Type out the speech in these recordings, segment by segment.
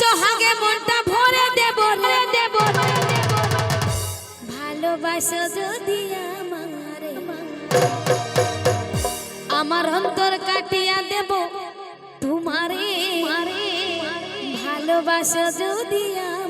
সোহাগে মনটা ভরে দেব রে, দেব ভালোবাসো যদি আমারে, আমার অন্তর কাটিয়া দেব তোমারে। ভালোবাসো যদি আমার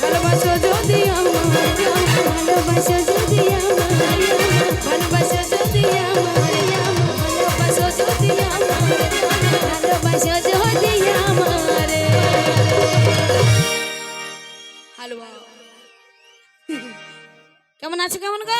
ভালোবাসো যদি আমার ভালোবাসো